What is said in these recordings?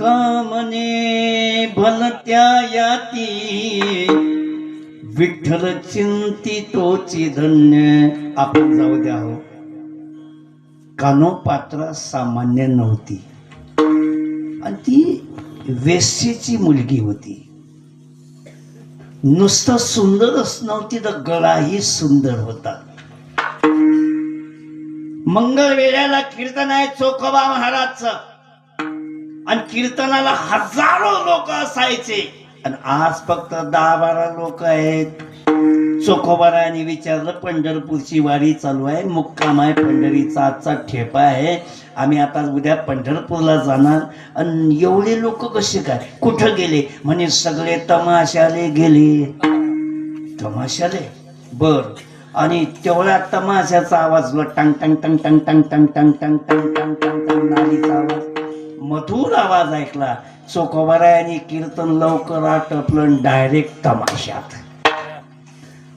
कामने भलत्या याती विठ्ठल चिंती तोची धन्य आपण जाऊ द्या हो. कानोपात्रा सामान्य नव्हती. आणि ती वेश्येची मुलगी होती. नुसतं सुंदरच नव्हती तर गळाही सुंदर होता. मंगळ वेळ्याला कीर्तन आहे चोखोबा महाराजचं. आणि कीर्तनाला हजारो लोक असायचे आणि आज फक्त दहा बारा लोक आहेत चोखोबाराने विचारलं पंढरपूरची वारी चालू आहे मुक्काम आहे पंढरीचा आजचा ठेपा आहे आम्ही आता उद्या पंढरपूरला जाणार आणि एवढे लोक कसे काय कुठं गेले म्हणे सगळे तमाशाले गेले तमाशाले बर आणि तेवढ्या तमाशाचा आवाज लो टंग टंग टंग टंग टंग टंग टंग टंग टंग टंग टंग टंग नालीचा आवाज मधुर आवाज ऐकला. चोखोबारायाने कीर्तन लवकर आटपलं डायरेक्ट तमाशात.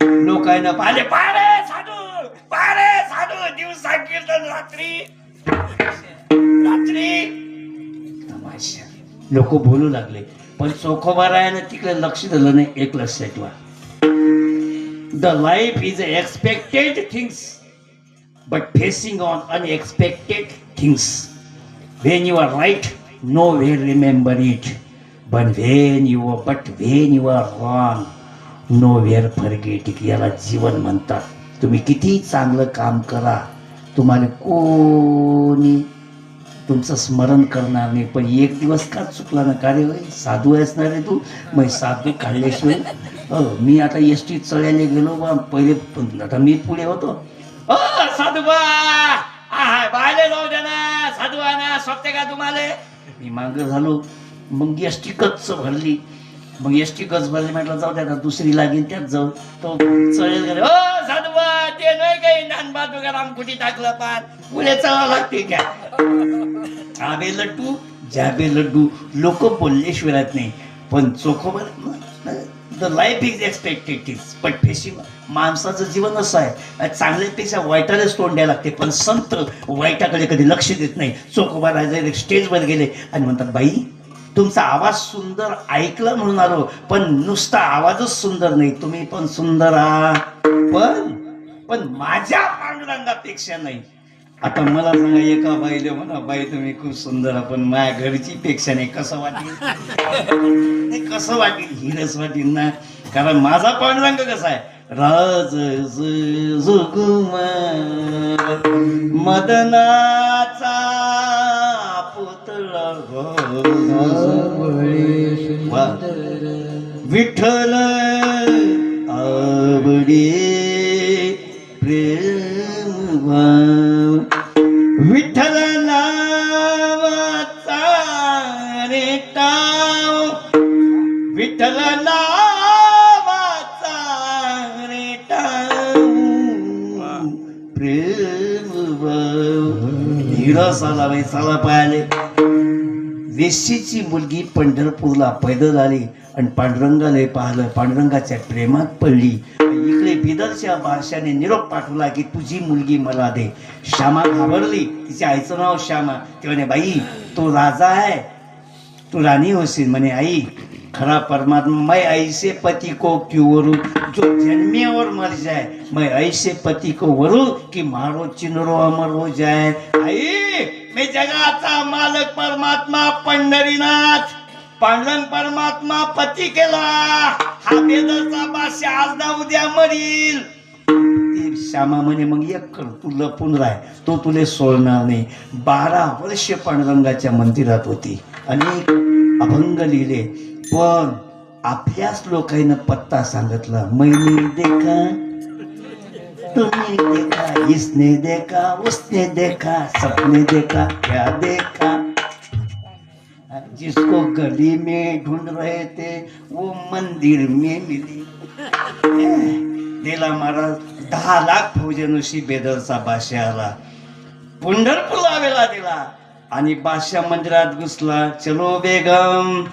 लोकांना पाहिले पारे साधू पारे साधू दिवसा कीर्तन रात्री. रात्री. तमाशा. लोक बोलू लागले. पण चोखोबारायानं तिकडे लक्ष दिलं नाही एक लक्ष ठेवा the life is expected things but facing on unexpected things when you are right no way remember it. But when you are but when you are wrong no where it. याला जीवन म्हणतात. तुम्ही किती चांगलं काम करा. तुम्हाला कोणी तुमचं स्मरण करणार नाही. पण एक दिवस का चुकला ना? का रे होय? साधू असणार ना तू? मग साधू काढल्याशिवाय? अ, मी आता एस टी चढायला गेलो बा. पहिले आता मी पुढे होतो. साधू बा आहाय, जाऊ द्या ना साधू सोपते का तुम्हाला? मी मांग झालो. मग एस टी कच भरली. मग एस टी कच भरली म्हटलं जाऊ द्या दुसरी लागेल त्यात जाऊ. तो चळेल गेले. ओ साधू ते नाही काही नानबा तुकाराम कुठे टाकलं पार पुढे चढावं लागते काय आबे लड्डू जाबे लड्डू. लोक बोलले शिवरात नाही. पण चोखोबर the life is expected is but माणसाचं जीवन असं आहे. चांगल्यापेक्षा वाईटालाच तोंड द्यायला लागते. पण संत वाईटाकडे कधी लक्ष देत नाही. चोकोबा राजा स्टेजवर गेले. आणि म्हणतात बाई तुमचा आवाज सुंदर ऐकला म्हणून आलो. पण नुसता आवाजच सुंदर नाही. तुम्ही पण सुंदर आहात. पण पण माझ्या पांडुरंगापेक्षा नाही. आता मला सांगा एका बाईले म्हणा बाई तुम्ही खूप सुंदर आपण पण माझ्या घरची पेक्षा नाही कसं वाटेल? कसं वाटेल? हिरस वाटेल ना. कारण माझा पांडुरंग कसा आहे? राज जुगुमार मदनाचा पुतळा विठ्ठल आवडी प्रेम विठ्ठल नावाचा रे टाव प्रेम भाव. हिरस आला बाई पायाले. वेशीची मुलगी पंढरपूरला पैदल आली आणि पांडुरंगाला पाहिलं पांडुरंगाच्या प्रेमात पडली. इकडे बिदरच्या भाषाने निरोप पाठवला की तुझी मुलगी मला दे. श्यामा घाबरली. तिच्या आईचं नाव श्यामा. ती म्हणे बाई तो राजा आहे. तू राणी होशील. म्हणे आई खरा परमात्मा मैं ऐसे पति को क्यों वरू? जो जन्मे और मर जाए मैं ऐसे पति को वरू कि मारो चिनरो अमर हो जाए। आई मी जगाचा मालक परमात्मा पंढरीनाथ। पांडुरंग परमात्मा पती केला हा बेदरचा बादशा आज ना उद्या मरील। ते श्यामा म्हणे मग एक कर तू लपून राह. तो तुले सोडणार नाही. बारा वर्ष पांडुरंगाच्या मंदिरात होती. अनेक अभंग लिहिले. पण आपल्याच लोकांना पत्ता सांगितला मैने देखा तुम्ही देखा इसने देखा उसने देखा सपने देखा क्या देखा? जिसको गली में ढूंढ रहे थे वो मंदिर में मिली। दिला महाराज दहा लाख फौजनुशी बेदरचा बादशाह आला। पंढरपूरला लावेला दिला आणि बादशाह मंदिरात घुसला चलो बेगम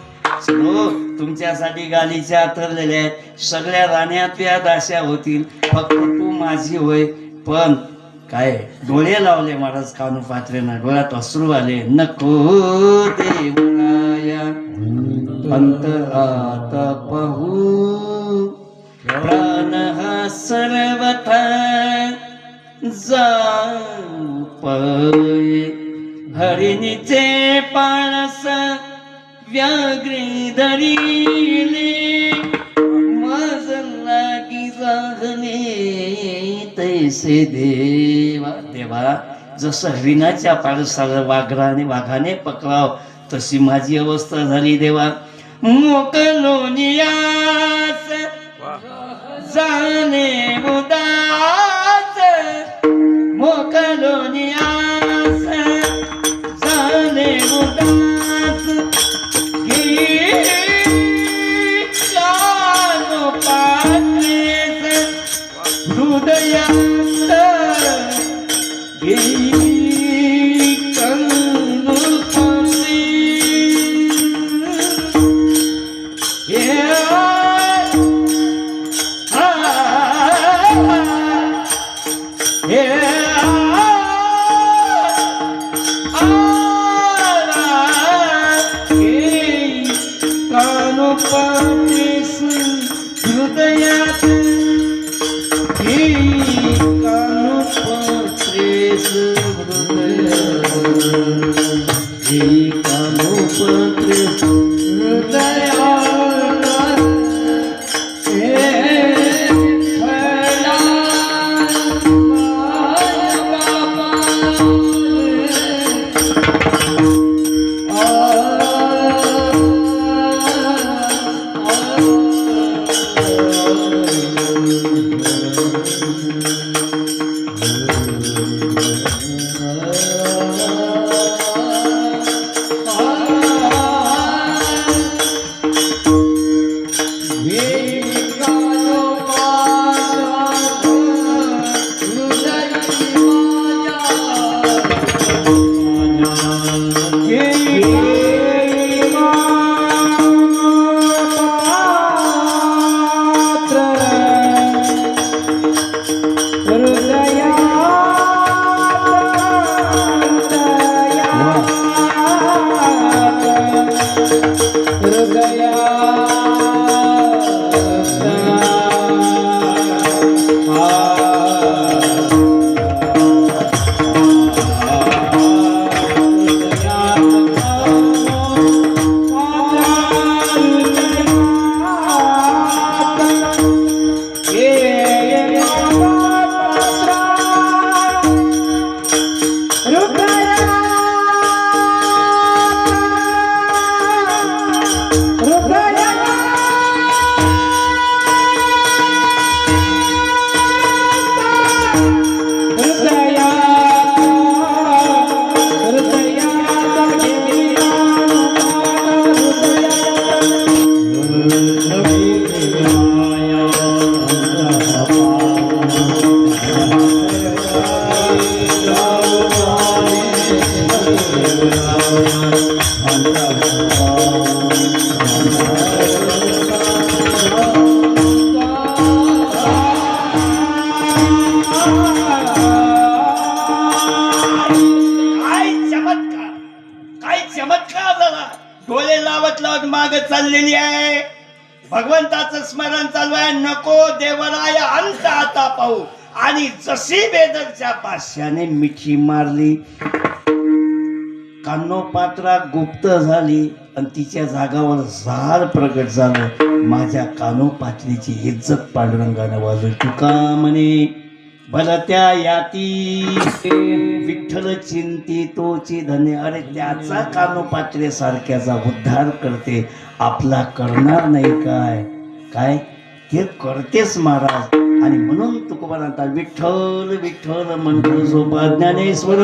चलो तुमच्यासाठी गालीच्या ठरलेल्या आहेत. सगळ्या राण्यात या दाश्या होतील. फक्त तू माझी होय. पण काय डोळे लावले महाराज कानू पात्रेनं. डोळ्यात अश्रू आले. नको देवराय अंतर आता पाहू. प्राण हा सर्वथा जा तैसे देवा देवा जसं हरिणाच्या पाळसाला वाघराने वाघाने पकडाव तशी माझी अवस्था झाली देवा. मोकलोनियास जाणे मुदास मोकलोनियास Pampa, Miss Rudayatu. डोळे लावत लावत माग चाललेली आहे. भगवंताचं स्मरण चालू आहे. नको देवराय अंत आता पाहू. आणि जशी बेदरच्या पाशाने मिठी मारली कानोपात्रा गुप्त झाली आणि तिच्या जागावर झाड प्रगट झालं. माझ्या कानोपात्रीची इज्जत पांडुरंगाने वाजवली. तुका म्हणे भलत्या याती विठ्ठल चिंती तोची धने अरे त्याचा कानोपात्रे सारख्याचा उद्धार करते. आपला करणार नाही काय? काय? हे करतेच महाराज. आणि म्हणून तुकोबा आता विठ्ठल विठ्ठल म्हणतो झोपा ज्ञानेश्वर.